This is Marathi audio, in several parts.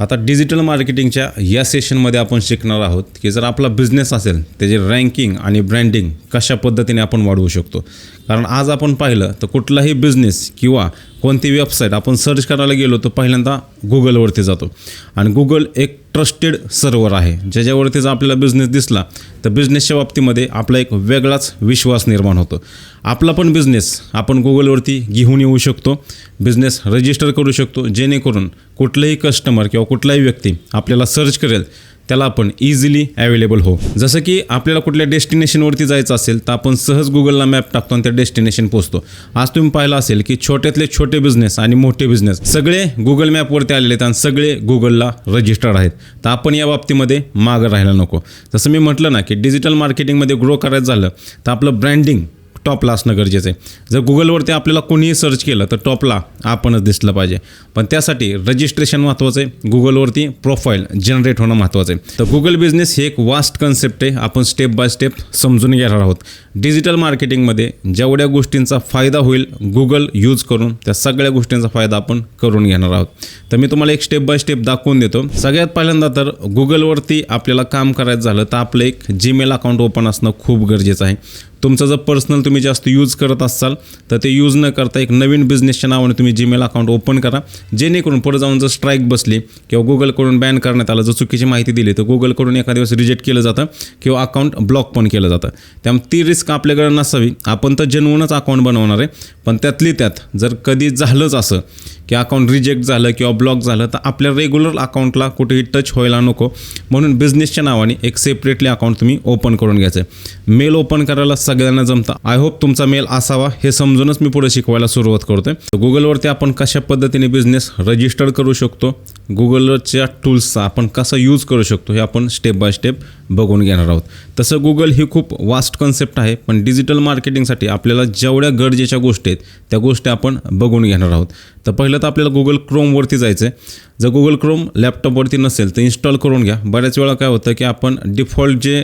आता डिजिटल मार्केटिंगच्या या सेशनमध्ये आपण शिकणार आहोत की जर आपला बिझनेस असेल त्याची रँकिंग आणि ब्रँडिंग कशा पद्धतीने आपण वाढवू शकतो? कारण आज आपण पाहिलं तर कुठलाही बिझनेस किंवा कोणती वेबसाईट आपण सर्च करायला गेलो तर पहिल्यांदा गुगलवरती जातो. आणि गुगल एक ट्रस्टेड सर्व्हर आहे. ज्याच्यावरती जर आपल्याला बिझनेस दिसला तर बिझनेसच्या बाबतीमध्ये आपला एक वेगळाच विश्वास निर्माण होतो. आपला पण बिझनेस आपण गुगलवरती घेऊन येऊ शकतो. बिझनेस रजिस्टर करू शकतो. जेणेकरून कुठलाही कस्टमर किंवा कुठलाही व्यक्ती आपल्याला सर्च करेल त्याला आपण इझिली अवेलेबल हो. जसं की आपल्याला कुठल्या डेस्टिनेशनवरती जायचं असेल तर आपण सहज गुगलला मॅप टाकतो आणि त्या डेस्टिनेशन पोहोचतो. आज तुम्ही पाहिलं असेल की छोट्यातले छोटे बिझनेस आणि मोठे बिझनेस सगळे गुगल मॅपवरती आलेले आहेत आणि सगळे गुगलला रजिस्टर्ड आहेत. तर आपण या बाबतीमध्ये मागं राहायला नको. जसं मी म्हटलं ना की डिजिटल मार्केटिंगमध्ये ग्रो करायचं झालं तर आपलं ब्रँडिंग टॉपला असणं गरजेचं आहे. जर गुगलवरती आपल्याला कोणीही सर्च केलं तर टॉपला आपणच दिसलं पाहिजे. पण त्यासाठी रजिस्ट्रेशन महत्त्वाचं आहे. गुगलवरती प्रोफाईल जनरेट होणं महत्त्वाचं आहे. तर गुगल बिझनेस हे एक वास्ट कन्सेप्ट आहे. आपण स्टेप बाय स्टेप समजून घेणार आहोत. डिजिटल मार्केटिंगमध्ये जेवढ्या गोष्टींचा फायदा होईल गुगल यूज करून त्या सगळ्या गोष्टींचा फायदा आपण करून घेणार आहोत. तर मी तुम्हाला एक स्टेप बाय स्टेप दाखवून देतो. सगळ्यात पहिल्यांदा तर गुगलवरती आपल्याला काम करायचं झालं तर आपलं एक जीमेल अकाउंट ओपन असणं खूप गरजेचं आहे. तुमचं जर पर्सनल तुम्ही जास्त यूज करत असाल तर ते यूज न करता एक नवीन बिझनेसच्या नावाने तुम्ही जीमेल अकाउंट ओपन करा. जेणेकरून पुढे जाऊन जर स्ट्राईक बसली किंवा गुगलकडून बॅन करण्यात आलं जर चुकीची माहिती दिली तर गुगलकडून एखाद्या दिवस रिजेक्ट केलं जातं किंवा अकाउंट ब्लॉक पण केलं जातं. त्यामुळे ती रिस्क आपल्याकडे नसावी. आपण तर जेनवूनच अकाउंट बनवणार आहे पण त्यातली त्यात जर कधी झालंच असं की अकाउंट रिजेक्ट झालं किंवा ब्लॉक झालं तर आपल्या रेग्युलर अकाउंटला कुठेही टच व्हायला नको. म्हणून बिझनेसच्या नावाने एक सेपरेटली अकाउंट तुम्ही ओपन करून घ्यायचं आहे मेल ओपन करायला सगळ्यांना जमतं. आय होप तुमचा मेल असावा हे समजूनच मी पुढे शिकवायला सुरुवात करतोय. तर गुगलवरती आपण कशा पद्धतीने बिझनेस रजिस्टर करू शकतो? गुगलच्या टूल्सचा आपण कसा यूज करू शकतो? हे आपण स्टेप बाय स्टेप बघून घेणार आहोत. तसं गुगल ही खूप वास्ट कन्सेप्ट आहे पण डिजिटल मार्केटिंगसाठी आपल्याला जेवढ्या गरजेच्या गोष्टी आहेत त्या गोष्टी आपण बघून घेणार आहोत. तर पहिलं तर आपल्याला गुगल क्रोमवरती जायचं आहे जर गुगल क्रोम लॅपटॉपवरती नसेल तर इन्स्टॉल करून घ्या. बऱ्याच वेळा काय होतं की आपण डिफॉल्ट जे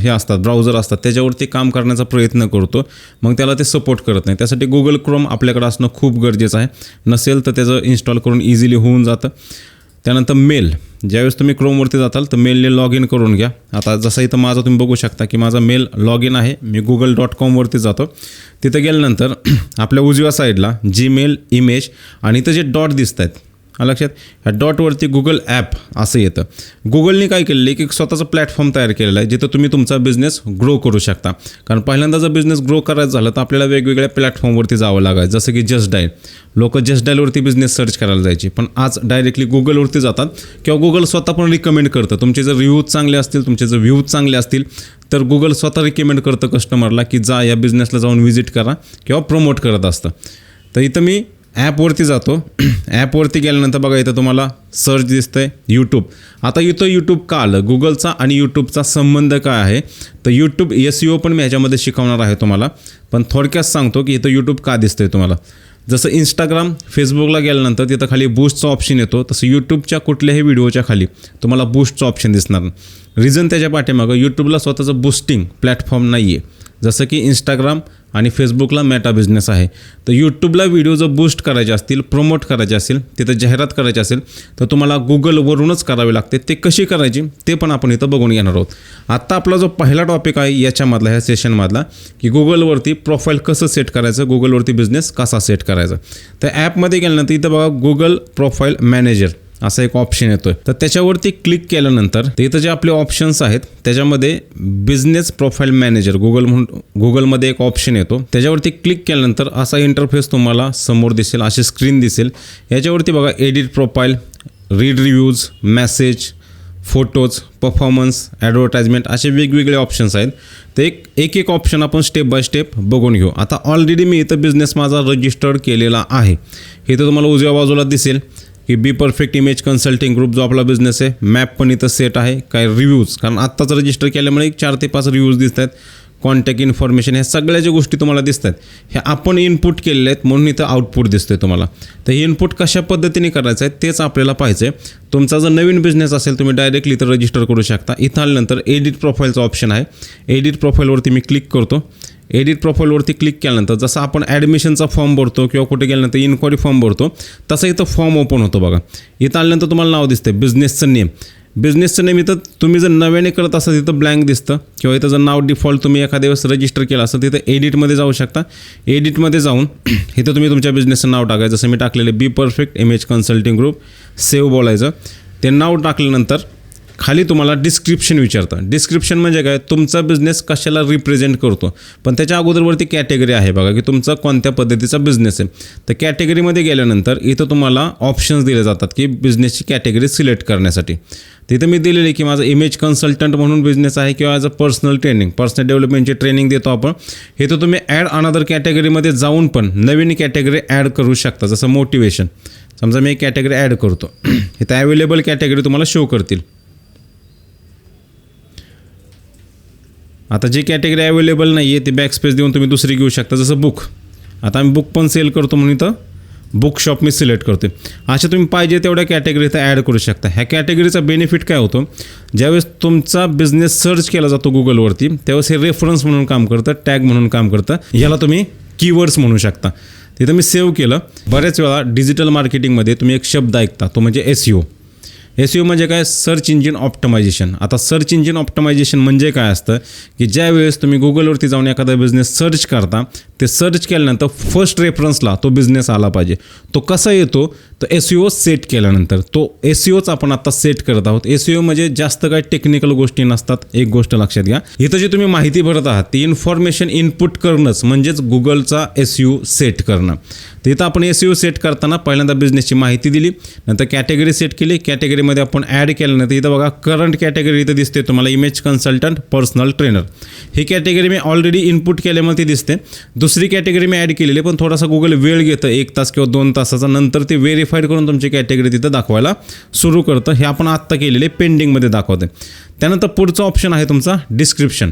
हे असतात ब्राउझर असतात त्याच्यावरती काम करण्याचा प्रयत्न करतो. मग त्याला ते सपोर्ट करत नाही. त्यासाठी गुगल क्रोम आपल्याकडे असणं खूप गरजेचं आहे. नसेल तर त्याचं इन्स्टॉल करून इझिली होऊन जातं. त्यानंतर मेल. ज्यावेळेस तुम्ही क्रोमवरती जाताल तर मेलने लॉग इन करून घ्या. आता जसं इथं माझा तुम्ही बघू शकता की माझा मेल लॉग इन आहे. मी गुगल डॉट कॉमवरती जातो. तिथं गेल्यानंतर आपल्या उजव्या साईडला जीमेल इमेज आणि इथं जे डॉट दिसत आहेत लक्षात. ह्या डॉटवरती गुगल ॲप असं येतं. गुगलने काय केलेलं आहे? की स्वतःचा स्वतःचं प्लॅटफॉर्म तयार केलेला आहे जिथं तुम्ही तुमचा बिझनेस ग्रो करू शकता. कारण पहिल्यांदा जर बिझनेस ग्रो करायचं झालं तर आपल्याला वेगवेगळ्या प्लॅटफॉर्मवरती जावं लागायचं. जसं की जस्ट डायल लोक जस्ट डायलवरती बिझनेस सर्च करायला जायचे. पण आज डायरेक्टली गुगलवरती जातात किंवा गुगल स्वतः पण रिकमेंड करतं. तुमचे जर रिव्ह्यूज चांगले असतील तुमचे जर व्ह्यूज चांगले असतील तर गुगल स्वतः रिकमेंड करतं कस्टमरला की जा या बिझनेसला जाऊन व्हिजिट करा किंवा प्रमोट करत असतं. तर इथं मी ॲपवरती जातो. ॲपवरती गेल्यानंतर बघा इथं तुम्हाला सर्च दिसतंय यूट्यूब आता इथं यूट्यूब का आलं? गुगलचा आणि यूट्यूबचा संबंध काय आहे? तर यूट्यूब एस ओ पण मी ह्याच्यामध्ये शिकवणार आहे तुम्हाला. पण थोडक्यात सांगतो की इथं यूट्यूब का दिसतंय तुम्हाला? जसं इंस्टाग्राम फेसबुकला गेल्यानंतर तिथं खाली बूस्टचा ऑप्शन येतो. तसं यूट्यूबच्या कुठल्याही व्हिडिओच्या खाली तुम्हाला बूस्टचं ऑप्शन दिसणार. रिझन त्याच्या पाठीमागं यूट्यूबला स्वतःचं बूस्टिंग प्लॅटफॉर्म नाही आहे जसं की इंस्टाग्राम आणि फेसबुकला मेटा बिझनेस आहे. तर यूट्यूबला व्हिडिओ जर बूस्ट करायचे असतील प्रमोट करायचे असेल तिथं जाहिरात करायची असेल तर तुम्हाला गुगलवरूनच करावे लागते. ते कशी करायची ते पण आपण इथं बघून घेणार आहोत. आत्ता आपला जो पहिला टॉपिक आहे याच्यामधला ह्या सेशनमधला की गुगलवरती प्रोफाईल कसं सेट करायचं गुगलवरती बिझनेस कसा सेट करायचा. तर ॲपमध्ये गेल्यानंतर इथं बघा गुगल प्रोफाईल मॅनेजर असा एक ऑप्शन येतोय. तर त्याच्यावरती क्लिक केल्यानंतर ते इथं जे आपले ऑप्शन्स आहेत त्याच्यामध्ये बिझनेस प्रोफाईल मॅनेजर गुगल म्हणून गुगलमध्ये एक ऑप्शन येतो. त्याच्यावरती क्लिक केल्यानंतर असा इंटरफेस तुम्हाला समोर दिसेल अशी स्क्रीन दिसेल. याच्यावरती बघा edit profile read reviews message photos performance advertisement असे वेगवेगळे ऑप्शन्स आहेत. तर एक एक एक ऑप्शन आपण स्टेप बाय स्टेप बघून घेऊ. आता ऑलरेडी मी इथं बिझनेस माझा रजिस्टर्ड केलेला आहे. इथं तुम्हाला उजव्या बाजूला दिसेल. की B perfect image consulting group जो आपला बिझनेस आहे मॅप पण इथं सेट आहे काय रिव्ह्यूज कारण आत्ताच रजिस्टर केल्यामुळे एक चार ते पाच रिव्ह्यूज दिसत आहेत. कॉन्टॅक्ट इन्फॉर्मेशन ह्या सगळ्या ज्या गोष्टी तुम्हाला दिसत आहेत ह्या आपण इनपुट केलेले आहेत म्हणून इथं आउटपुट दिसतोय तुम्हाला. तर हे इनपुट कशा पद्धतीने करायचं आहे तेच आपल्याला पाहिजे तुमचा जर नवीन बिझनेस असेल तुम्ही डायरेक्टली इथं रजिस्टर करू शकता. इथं आल्यानंतर एडिट प्रोफाईलचं ऑप्शन आहे. एडिट प्रोफाईलवरती मी क्लिक करतो. एडिट प्रोफाईलवरती क्लिक केल्यानंतर जसं आपण ॲडमिशनचा फॉर्म भरतो किंवा कुठे गेल्यानंतर इन्क्वायरी फॉर्म भरतो तसं इथं फॉर्म ओपन होतो बघा. इथं आल्यानंतर तुम्हाला नाव दिसते बिझनेसचं नेम बिझनेसचं नेम इथं तुम्ही जर नव्याने करत असाल तिथं ब्लँक दिसतं. किंवा इथं जर नाव डिफॉल्ट तुम्ही एखाद्या वेळेस रजिस्टर केलं असेल तिथं एडिटमध्ये जाऊ शकता. एडिटमध्ये जाऊन इथं तुम्ही तुमच्या बिझनेसचं नाव टाकायचं. जसं मी टाकलेले B perfect image consulting group save बोलायचं. ते नाव टाकल्यानंतर खाली तुम्हाला डिस्क्रिप्शन विचारतं. डिस्क्रिप्शन म्हणजे काय? तुमचा बिझनेस कशाला रिप्रेझेंट करतो? पण त्याच्या अगोदरवरती कॅटेगरी आहे बघा की तुमचा कोणत्या पद्धतीचा बिझनेस आहे. तर कॅटेगरीमध्ये गेल्यानंतर इथं तुम्हाला ऑप्शन्स दिले जातात की बिझनेसची कॅटेगरी सिलेक्ट करण्यासाठी. तिथं मी दिलेली की माझा इमेज कन्सल्टंट म्हणून बिझनेस आहे किंवा as a personal training personal डेव्हलपमेंटची training देतो आपण. हे तर तुम्ही ॲड अनदर कॅटेगरीमध्ये जाऊन पण नवीन कॅटेगरी ॲड करू शकता जसं मोटिवेशन समजा मी एक कॅटेगरी ॲड करतो. इथं अवेलेबल कॅटेगरी तुम्हाला शो करतील. आता जी कॅटेगरी अवेलेबल नाही आहे ती बॅकस्पेस देऊन तुम्ही दुसरी घेऊ शकता. जसं बुक आता आम्ही बुक पण सेल करतो म्हणून इथं बुक शॉप मी सिलेक्ट करतो अशा तुम्ही पाहिजे तेवढ्या कॅटेगरी इथं ॲड करू शकता. ह्या कॅटेगरीचा बेनिफिट काय होतो? ज्यावेळेस तुमचा बिझनेस सर्च केला जातो गुगलवरती त्यावेळेस हे रेफरन्स म्हणून काम करतं टॅग म्हणून काम करतं. याला तुम्ही कीवर्ड्स म्हणू शकता. तिथं मी सेव्ह केलं. बऱ्याच वेळा डिजिटल मार्केटिंगमध्ये तुम्ही एक शब्द ऐकता तो म्हणजे एस यू एस यू म्हणजे काय? सर्च इंजिन ऑप्टमायझेशन आता सर्च इंजिन ऑप्टमायझेशन म्हणजे काय असतं? की ज्या वेळेस तुम्ही गुगलवरती जाऊन एखादा बिझनेस सर्च करता ते सर्च केल्यानंतर फर्स्ट रेफरन्सला तो बिझनेस आला पाहिजे. तो कसा येतो? तर एस यू सेट केल्यानंतर. तो एस यू आपण आता सेट करत आहोत. एस यू म्हणजे जास्त काय टेक्निकल गोष्टी नसतात. एक गोष्ट लक्षात घ्या. इथं जी तुम्ही माहिती भरत आहात ती इन्फॉर्मेशन इनपुट करणंच म्हणजेच गुगलचा एस यू सेट करणं. तर इथं आपण एस यू सेट करताना पहिल्यांदा बिझनेसची माहिती दिली. नंतर कॅटेगरी सेट केली. कॅटेगरीमध्ये आपण ॲड केल्यानंतर इथं बघा करंट कॅटेगरी इथं दिसते तुम्हाला इमेज कन्सल्टंट पर्सनल ट्रेनर ही कॅटेगरी मी ऑलरेडी इनपुट केल्यामुळे ती दिसते. दुसरी कॅटेगरी मी ॲड केलेली पण थोडासा गुगल वेळ घेतं. एक तास किंवा दोन तासाचा. नंतर ते व्हेरीफाईड करून तुमची कॅटेगरी तिथं दाखवायला सुरू करतं. हे आपण आत्ता केलेले पेंडिंगमध्ये दाखवते त्यानंतर पुढचा ऑप्शन आहे तुमचा डिस्क्रिप्शन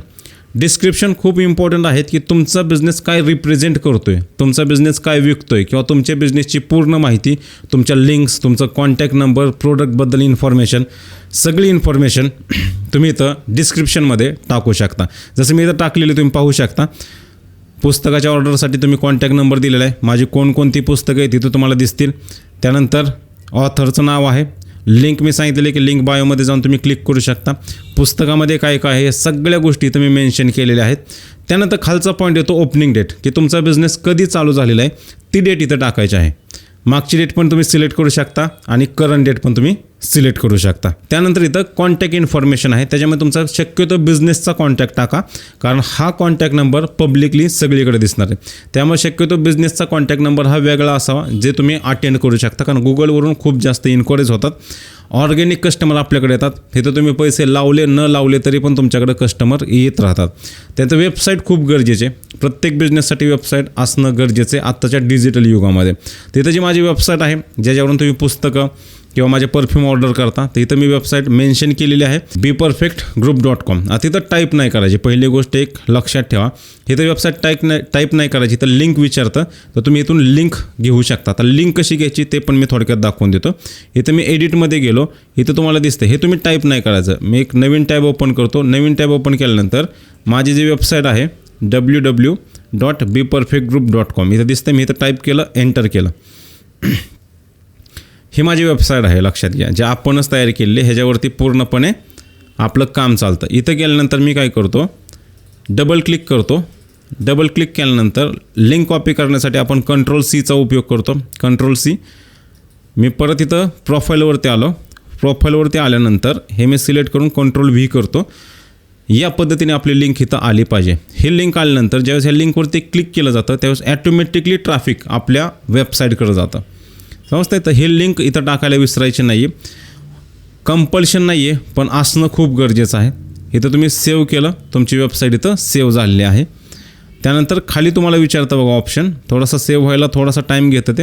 डिस्क्रिप्शन खूप इम्पॉर्टंट आहेत की तुमचा बिझनेस काय रिप्रेझेंट करतोय तुमचा बिझनेस काय विकतोय किंवा तुमच्या बिझनेसची पूर्ण माहिती तुमच्या लिंक्स तुमचा कॉन्टॅक्ट नंबर प्रोडक्टबद्दल इन्फॉर्मेशन सगळी इन्फॉर्मेशन तुम्ही इथं डिस्क्रिप्शनमध्ये टाकू शकता. जसं मी इथं टाकलेली तुम्ही पाहू शकता. पुस्तकाच्या ऑर्डरसाठी तुम्ही कॉन्टॅक्ट नंबर दिलेला आहे. माझी कोणकोणती पुस्तकं आहे तिथं तुम्हाला दिसतील. त्यानंतर ऑथरचं नाव आहे. लिंक मी सांगितलेली की लिंक बायोमध्ये जाऊन तुम्ही क्लिक करू शकता. पुस्तकामध्ये काय काय आहे सगळ्या गोष्टी इथं मी मेन्शन केलेल्या आहेत. त्यानंतर खालचा पॉईंट येतो ओपनिंग डेट की तुमचा बिझनेस कधी चालू झालेला आहे ती डेट इथं टाकायची आहे. मागची डेट पण तुम्ही सिलेक्ट करू शकता आणि करंट डेट पण तुम्ही सिलेक्ट करू शकता. त्यानंतर इथं कॉन्टॅक्ट इन्फॉर्मेशन आहे. त्याच्यामध्ये तुमचा शक्यतो बिझनेसचा कॉन्टॅक्ट टाका. कारण हा कॉन्टॅक्ट नंबर पब्लिकली सगळीकडे दिसणार आहे. त्यामुळे शक्यतो बिझनेसचा कॉन्टॅक्ट नंबर हा वेगळा असावा जे तुम्ही अटेंड करू शकता. कारण गुगलवरून खूप जास्त इन्क्वायरीज होतात. ऑर्गॅनिक कस्टमर आपल्याकडे येतात. तिथं तुम्ही पैसे लावले न लावले तरी पण तुमच्याकडे कस्टमर येत राहतात. त्याचं वेबसाईट खूप गरजेचे. प्रत्येक बिझनेससाठी वेबसाईट असणं गरजेचं आहे आत्ताच्या डिजिटल युगामध्ये. तिथं जी माझी वेबसाईट आहे ज्याच्यावरून तुम्ही पुस्तकं किंवा माझे परफ्यूम ऑर्डर करता तर इथं मी वेबसाईट मेन्शन केलेली आहे B perfect group dot com आता तिथं टाईप नाही करायची. पहिली गोष्ट एक लक्षात ठेवा. इथं वेबसाईट टाईप नाही टाईप नाही करायची. तर लिंक विचारतं. तर तुम्ही इथून लिंक घेऊ शकता. तर लिंक कशी घ्यायची ते पण मी थोडक्यात दाखवून देतो. इथं मी एडिटमध्ये गेलो. इथं तुम्हाला दिसतं हे तुम्ही टाईप नाही करायचं. मी एक नवीन टॅब ओपन करतो. नवीन टॅब ओपन केल्यानंतर माझी जी वेबसाईट आहे W W dot B perfect group dot com इथं दिसतं मी इथं टाईप केलं एंटर केलं. ही माझी वेबसाईट आहे लक्षात घ्या. जे आपणच तयार केलेली ह्याच्यावरती पूर्णपणे आपलं काम चालतं. इथं गेल्यानंतर मी काय करतो? डबल क्लिक करतो. डबल क्लिक केल्यानंतर लिंक कॉपी करण्यासाठी आपण कंट्रोल सीचा उपयोग करतो. कंट्रोल सी मी परत इथं प्रोफाईलवरती आलो. प्रोफाईलवरती आल्यानंतर हे मी सिलेक्ट करून कंट्रोल व्ही करतो. या पद्धतीने आपली लिंक इथं आली पाहिजे. हे लिंक आल्यानंतर ज्यावेळेस ह्या लिंकवरती क्लिक केलं जातं त्यावेळेस ॲटोमॅटिकली ट्रॅफिक आपल्या वेबसाईटकडे जातं. समजतं तर हे लिंक इथं टाकायला विसरायचे नाही आहे कंपल्शन नाही आहे पण असणं खूप गरजेचं आहे. इथं तुम्ही सेव्ह केलं तुमची वेबसाईट इथं सेव्ह झालेली आहे. त्यानंतर खाली तुम्हाला विचारतं बघा ऑप्शन थोडासा सेव्ह व्हायला थोडासा टाईम घेतं ते.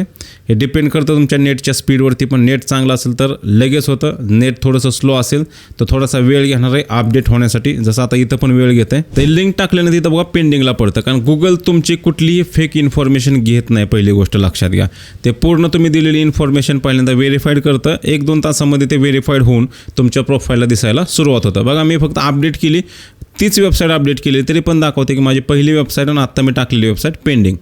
हे डिपेंड करतं तुमच्या नेटच्या स्पीडवरती पण नेट चांगलं असेल तर लगेच होतं. नेट थोडंसं स्लो असेल तर थोडासा वेळ घेणार आहे अपडेट होण्यासाठी. जसं आता इथं पण वेळ घेत आहे ते लिंक टाकल्यानंतर इथं बघा पेंडिंगला पडतं. कारण गुगल तुमची कुठलीही फेक इन्फॉर्मेशन घेत नाही पहिली गोष्ट लक्षात घ्या. ते पूर्ण तुम्ही दिलेली इन्फॉर्मेशन पहिल्यांदा व्हेरीफाईड करतं. एक दोन तासामध्ये ते व्हेरीफाईड होऊन तुमच्या प्रोफाईलला दिसायला सुरुवात होतं. बघा मी फक्त अपडेट केली. तीच वेबसाईट अपडेट केली तरी पण दाखवते की माझी पहिली वेबसाईट आणि आत्ता मी टाकलेली वेबसाईट पेंडिंग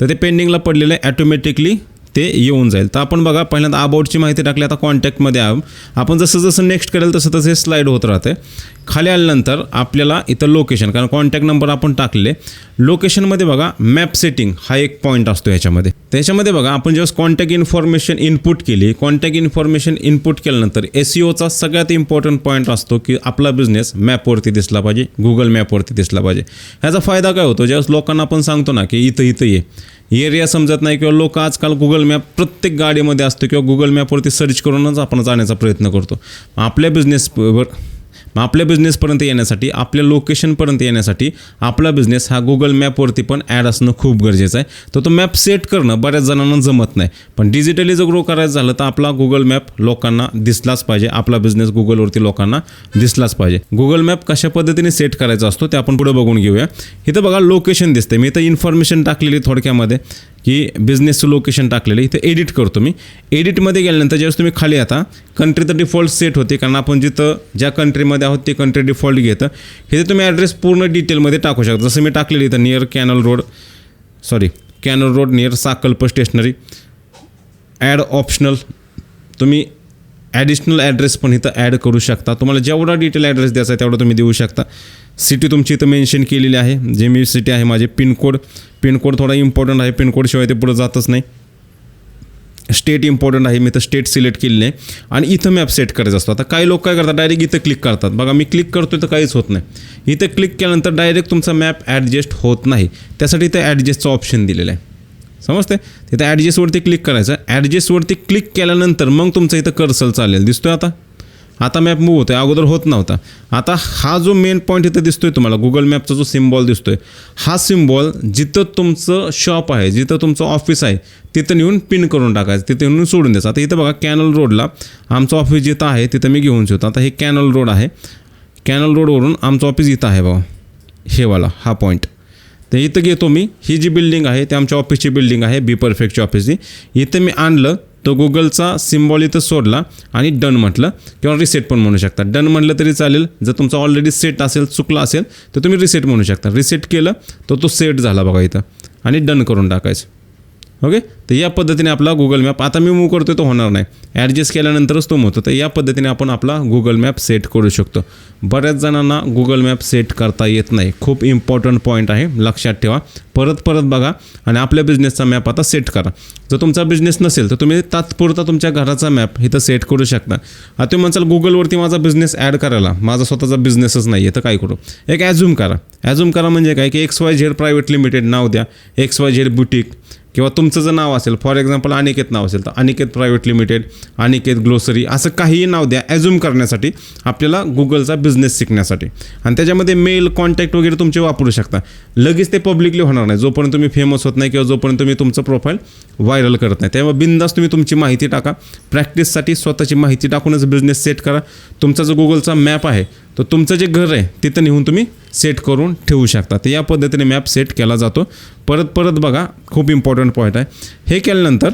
तर ते पेंडिंगला पडलेलं आहे ॲटोमॅटिकली ते येऊन जाईल. तर आपण बघा पहिल्यांदा अबाउटची माहिती टाकली आता कॉन्टॅक्टमध्ये आहो आपण जसं जसं नेक्स्ट करेल तसं तसं हे स्लाईड होत राहते. खाली आल्यानंतर आपल्याला इथं लोकेशन कारण कॉन्टॅक्ट नंबर आपण टाकले लोकेशनमध्ये बघा मॅप सेटिंग हा एक पॉईंट असतो याच्यामध्ये त्याच्यामध्ये बघा आपण जेव्हा कॉन्टॅक्ट इन्फॉर्मेशन इनपुट केली कॉन्टॅक्ट इन्फॉर्मेशन इनपुट केल्यानंतर एस ओचा सगळ्यात इम्पॉर्टंट पॉईंट असतो की आपला बिझनेस मॅपवरती दिसला पाहिजे गुगल मॅपवरती दिसला पाहिजे. ह्याचा फायदा काय होतो? ज्यावेळेस लोकांना आपण सांगतो ना की इथं इथं ये. एरिया समजत नाही किंवा लोक आजकाल गुगल मॅप प्रत्येक गाडीमध्ये असतो किंवा गुगल मॅपवरती सर्च करूनच आपण जाण्याचा प्रयत्न करतो. आपल्या बिझनेसवर मग आपल्या बिझनेसपर्यंत येण्यासाठी आपल्या लोकेशनपर्यंत येण्यासाठी आपला बिझनेस हा गुगल मॅपवरती पण ॲड असणं खूप गरजेचं आहे. तर तो मॅप सेट करणं बऱ्याच जणांना जमत नाही. पण डिजिटली जर ग्रो करायचं झालं तर आपला गुगल मॅप लोकांना दिसलाच पाहिजे. आपला बिझनेस गुगलवरती लोकांना दिसलाच पाहिजे. गुगल मॅप कशा पद्धतीने सेट करायचा असतो ते आपण पुढे बघून घेऊया. इथं बघा लोकेशन दिसते मी इथं इन्फॉर्मेशन टाकलेली थोडक्यामध्ये. की बिझनेसचं लोकेशन टाकलेलं इथं एडिट करतो मी. एडिटमध्ये गेल्यानंतर ज्यावेळेस तुम्ही खाली आता कंट्री तर डिफॉल्ट सेट होते कारण आपण जिथं ज्या कंट्रीमध्ये आहोत ते कंट्री डिफॉल्ट घेतं. हे तुम्ही ॲड्रेस पूर्ण डिटेलमध्ये टाकू शकता. जसं मी टाकलेलं इथं near canal road sorry canal road near Sakalp stationery add optional तुम्ही ॲडिशनल ॲड्रेस पण इथं ॲड करू शकता. तुम्हाला जेवढा डिटेल ॲड्रेस द्यायचा आहे तेवढा तुम्ही देऊ शकता. सिटी तुमची इथं मेन्शन केलेली आहे. जे मी सिटी आहे माझे पिनकोड पिनकोड थोडा इम्पॉर्टंट आहे. पिनकोडशिवाय ते पुढं जातच नाही. स्टेट इम्पॉर्टंट आहे. मी तर स्टेट सिलेक्ट केलेली आहे. आणि इथं मॅप सेट करायचं असतो. आता काही लोक काय करतात? डायरेक्ट इथं क्लिक करतात. बघा मी क्लिक करतोय तर काहीच होत नाही. इथं क्लिक केल्यानंतर डायरेक्ट तुमचा मॅप ॲडजस्ट होत नाही. त्यासाठी इथं ॲडजस्टचं ऑप्शन दिलेलं आहे. समजते तिथं ॲडजस्टवरती क्लिक करायचं. ॲडजस्टवरती क्लिक केल्यानंतर मग तुमचं इथं कर्सल चालेल. दिसतोय आता? आता मॅप मूव होतोय. अगोदर होत नव्हता. आता हा जो मेन पॉईंट इथं दिसतोय तुम्हाला गुगल मॅपचा जो सिम्बॉल दिसतोय हा सिम्बॉल जिथं तुमचं शॉप आहे जिथं तुमचं ऑफिस आहे तिथं नेऊन पिन करून टाकायचं तिथं नेऊन सोडून द्यायचं. आता इथं बघा कॅनल रोडला आमचं ऑफिस जिथं आहे तिथं मी घेऊन शिवतो आता हे कॅनल रोड आहे. कॅनल रोडवरून आमचं ऑफिस इथं आहे बाबा हेवाला हा पॉईंट तर इथं घेतो मी. ही जी बिल्डिंग आहे ती आमच्या ऑफिसची बिल्डिंग आहे बी परफेक्टची ऑफिसची इथं मी आणलं तो गुगलचा सिम्बॉल इथं सोडला आणि डन म्हटलं किंवा रिसेट पण म्हणू शकता. डन म्हटलं तरी चालेल. जर तुमचा ऑलरेडी सेट असेल चुकला असेल तर तुम्ही रिसेट म्हणू शकता. रिसेट केलं तर तो सेट झाला बघा इथं. आणि डन करून टाकायचं. ओके तर या पद्धतीने आपला गुगल मॅप आता मी मूव करतोय तो होणार नाही. ॲडजस्ट केल्यानंतरच तो होतो. तर या पद्धतीने आपण आपला गुगल मॅप सेट करू शकतो. बऱ्याच जणांना गुगल मॅप सेट करता येत नाही. खूप इम्पॉर्टंट पॉईंट आहे. लक्षात ठेवा. परत परत बघा. आणि आपल्या बिझनेसचा मॅप आता सेट करा. जर तुमचा बिझनेस नसेल तर तुम्ही तात्पुरता तुमच्या घराचा मॅप इथं सेट करू शकता. आता तुम्ही म्हणसाल गुगलवरती माझा बिझनेस ॲड करायला. माझा स्वतःचा बिझनेसच नाही आहे तर काय करू? एक ॲझ्युम करा. ॲझ्युम करा म्हणजे काय? की X Y Z private limited नाव द्या. एक्स वाय झेड बुटीक किंवा तुमचं जर नाव असेल फॉर एक्झाम्पल अनिकेत नाव असेल तर Aniket private limited Aniket glossary असं काहीही नाव द्या ॲझ्युम करण्यासाठी आपल्याला गुगलचा बिझनेस शिकण्यासाठी. आणि त्याच्यामध्ये मेल कॉन्टॅक्ट वगैरे तुमचे वापरू शकता. लगेच ते पब्लिकली होणार नाही. जोपर्यंत तुम्ही फेमस होत नाही किंवा जोपर्यंत तुम्ही तुमचं प्रोफाईल व्हायरल करत नाही. तेव्हा बिंदास तुम्ही तुमची माहिती टाका. प्रॅक्टिससाठी स्वतःची माहिती टाकूनच बिझनेस सेट करा. तुमचा जो गुगलचा मॅप आहे तर तुमचं जे घर आहे तिथं नेऊन तुम्ही सेट करून ठेवू शकता. तर या पद्धतीने मॅप सेट केला जातो. परत परत बघा खूप इम्पॉर्टंट पॉईंट आहे. हे केल्यानंतर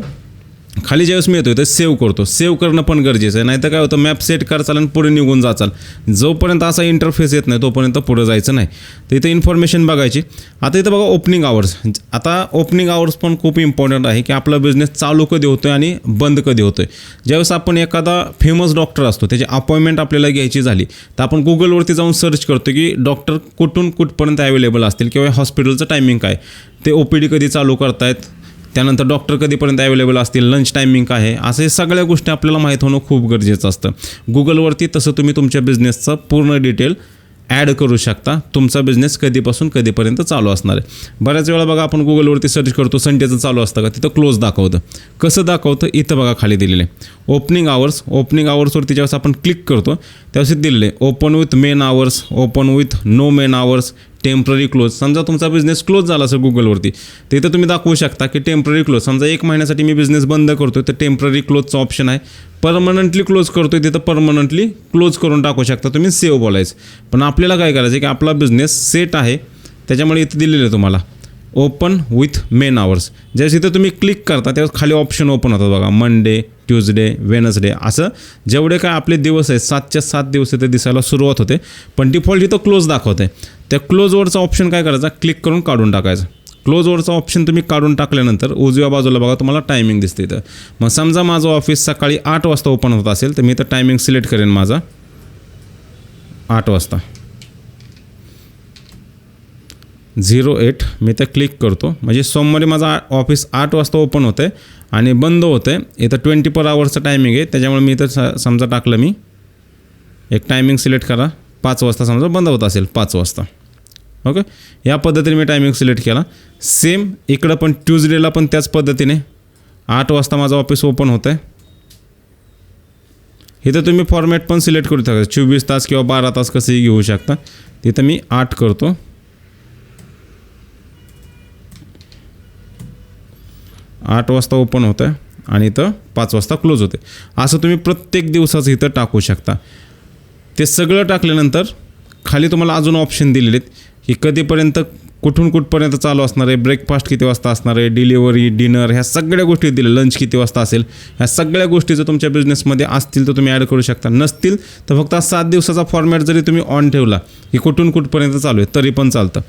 खाली ज्यावेळेस मिळतो तर सेव्ह करतो. सेव्ह करणं पण गरजेचं आहे. नाहीतर काय होतं मॅप सेट करचाल आणि पुढे निघून जाचाल. जोपर्यंत असा इंटरफेस येत नाही तोपर्यंत पुढे जायचं नाही. तर इथं इन्फॉर्मेशन बघायची. आता इथं बघा ओपनिंग आवर्स आता ओपनिंग आवर्स पण खूप इम्पॉर्टंट आहे की आपला बिझनेस चालू कधी होतो आहे आणि बंद कधी होतो आहे ज्यावेळेस आपण एखादा फेमस डॉक्टर असतो त्याची अपॉइंटमेंट आपल्याला घ्यायची झाली तर आपण गुगलवरती जाऊन सर्च करतो की डॉक्टर कुठून कुठपर्यंत अवेलेबल असतील किंवा हॉस्पिटलचं टायमिंग काय ते ओ पी डी कधी चालू करतायत? त्यानंतर डॉक्टर कधीपर्यंत अवेलेबल असतील लंच टायमिंग काय आहे असं हे सगळ्या गोष्टी आपल्याला माहीत होणं खूप गरजेचं असतं. गुगलवरती तसं तुम्ही तुमच्या बिझनेसचं पूर्ण डिटेल ॲड करू शकता. तुमचा बिझनेस कधीपासून कधीपर्यंत चालू असणार आहे. बऱ्याच वेळा बघा आपण गुगलवरती सर्च करतो संडेचं चालू असतं का? तिथं क्लोज दाखवतं. कसं दाखवतं? इथं बघा खाली दिलेलं आहे. ओपनिंग आवर्स ओपनिंग आवर्सवरती ज्यावेळेस आपण क्लिक करतो त्यावेळेस दिलेले open with main hours open with no main hours temporary close समजा तुमचा बिझनेस क्लोज झाला असेल गुगलवरती तिथं तुम्ही दाखवू शकता की टेंपररी क्लोज समजा एक महिन्यासाठी मी बिझनेस बंद करतोय तर टेंपररी क्लोजचं ऑप्शन आहे. परमनंटली क्लोज करतोय तिथं परमनंटली क्लोज करून टाकू शकता तुम्ही सेव्ह बोलायचं. पण आपल्याला काय करायचं की आपला बिझनेस सेट आहे त्याच्यामुळे इथं दिलेलं आहे तुम्हाला. ओपन विथ मेन आवर्स ज्यावेळेस इथं तुम्ही क्लिक करता त्यावेळेस खाली ऑप्शन ओपन होतात बघा. मंडे ट्युजडे वेनसडे असं. जेवढे काय आपले दिवस आहेत सातच्या सात दिवस इथे दिसायला सुरुवात होते. पण डिफॉल्ट इथं क्लोज दाखवते. त्या क्लोजवरचा ऑप्शन काय करायचा? क्लिक करून काढून टाकायचं. क्लोजवरचा ऑप्शन तुम्ही काढून टाकल्यानंतर उजव्या बाजूला बघा तुम्हाला टायमिंग दिसते इथं. मग समजा माझं ऑफिस सकाळी आठ वाजता ओपन होत असेल तर मी इथं टायमिंग सिलेक्ट करेन माझा. आठ वाजता. झिरो एट मी ते क्लिक करतो. म्हणजे सोमवारी माझा आ- ऑफिस आठ वाजता ओपन होतं आहे आणि बंद होतं आहे इथं ट्वेंटी पर आवर्सचं टायमिंग आहे. त्याच्यामुळे मी इथं स- समजा टाकलं मी. एक टायमिंग सिलेक्ट करा. पाच वाजता समजा बंद होत असेल पाच वाजता. ओके या पद्धतीने मी टायमिंग सिलेक्ट केला. सेम इकडं पण ट्यूजडेला पण त्याच पद्धतीने. आठ वाजता माझं ऑफिस ओपन होतं आहे इथं तुम्ही फॉर्मॅट पण सिलेक्ट करू शकता. चोवीस तास किंवा बारा तास कसंही घेऊ शकता. तिथं मी आठ करतो. आठ वाजता ओपन होतं आहे आणि इथं पाच वाजता क्लोज होते असं तुम्ही प्रत्येक दिवसाचं इथं टाकू शकता. ते सगळं टाकल्यानंतर खाली तुम्हाला अजून ऑप्शन दिलेले आहेत. की कधीपर्यंत कुठून कुठपर्यंत चालू असणार आहे ब्रेकफास्ट किती वाजता असणार आहे डिलिव्हरी डिनर ह्या सगळ्या गोष्टी दिल्या. लंच किती वाजता असेल ह्या सगळ्या गोष्टी जर तुमच्या बिझनेसमध्ये असतील तर तुम्ही ॲड करू शकता. नसतील तर फक्त सात दिवसाचा फॉर्मॅट जरी तुम्ही ऑन ठेवला की कुठून कुठपर्यंत चालू आहे तरी पण चालतं.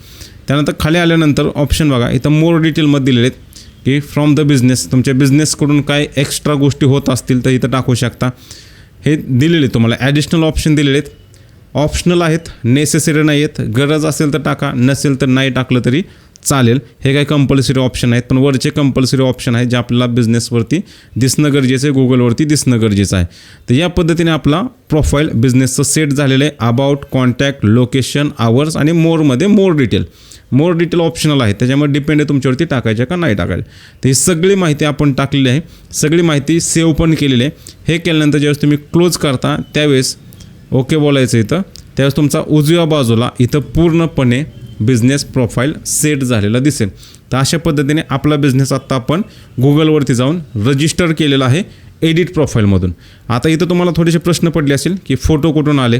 त्यानंतर खाली आल्यानंतर ऑप्शन बघा. इथं मोर डिटेलमध्ये दिलेले आहेत. की फ्रॉम द बिझनेस तुमच्या बिझनेसकडून काय एक्स्ट्रा गोष्टी होत असतील तर इथं टाकू शकता. हे दिलेले तुम्हाला. ॲडिशनल ऑप्शन दिलेले आहेत. ऑप्शनल आहेत नेसेसरी नाही आहेत. गरज असेल तर टाका नसेल तर नाही टाकलं तरी चालेल. हे काही कंपल्सरी ऑप्शन आहेत. पण वरचे कंपल्सरी ऑप्शन आहेत जे आपल्याला बिझनेसवरती दिसणं गरजेचं आहे गुगलवरती दिसणं गरजेचं आहे. तर या पद्धतीने आपला प्रोफाईल बिझनेसचं सेट झालेलं आहे. अबाउट कॉन्टॅक्ट लोकेशन आवर्स आणि मोरमध्ये more detail more detail optional आहे. त्याच्यामुळे डिपेंड आहे तुमच्यावरती टाकायच्या का नाही टाकायचं. तर ही सगळी माहिती आपण टाकलेली आहे. सगळी माहिती सेव्ह पण केलेली आहे. हे केल्यानंतर ज्यावेळेस तुम्ही क्लोज करता त्यावेळेस ओके बोलायचं इथं. त्यावेळेस तुमचा उजव्या बाजूला इथं पूर्णपणे बिझनेस प्रोफाईल सेट झालेला दिसेल. तर अशा पद्धतीने आपला बिझनेस आत्ता आपण गुगलवरती जाऊन रजिस्टर केलेला आहे एडिट प्रोफाईलमधून आता इथं तुम्हाला थोडेसे प्रश्न पडले असेल की फोटो कुठून आले?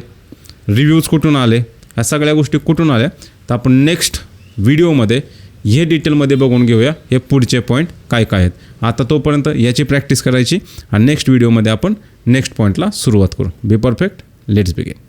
रिव्ह्यूज कुठून आले? ह्या सगळ्या गोष्टी कुठून आल्या? तर आपण नेक्स्ट व्हिडिओमध्ये हे डिटेलमध्ये बघून घेऊया हे पुढचे पॉईंट काय काय आहेत. आता तोपर्यंत याची प्रॅक्टिस करायची आणि नेक्स्ट व्हिडिओमध्ये आपण नेक्स्ट पॉईंटला सुरुवात करू. Be perfect let's begin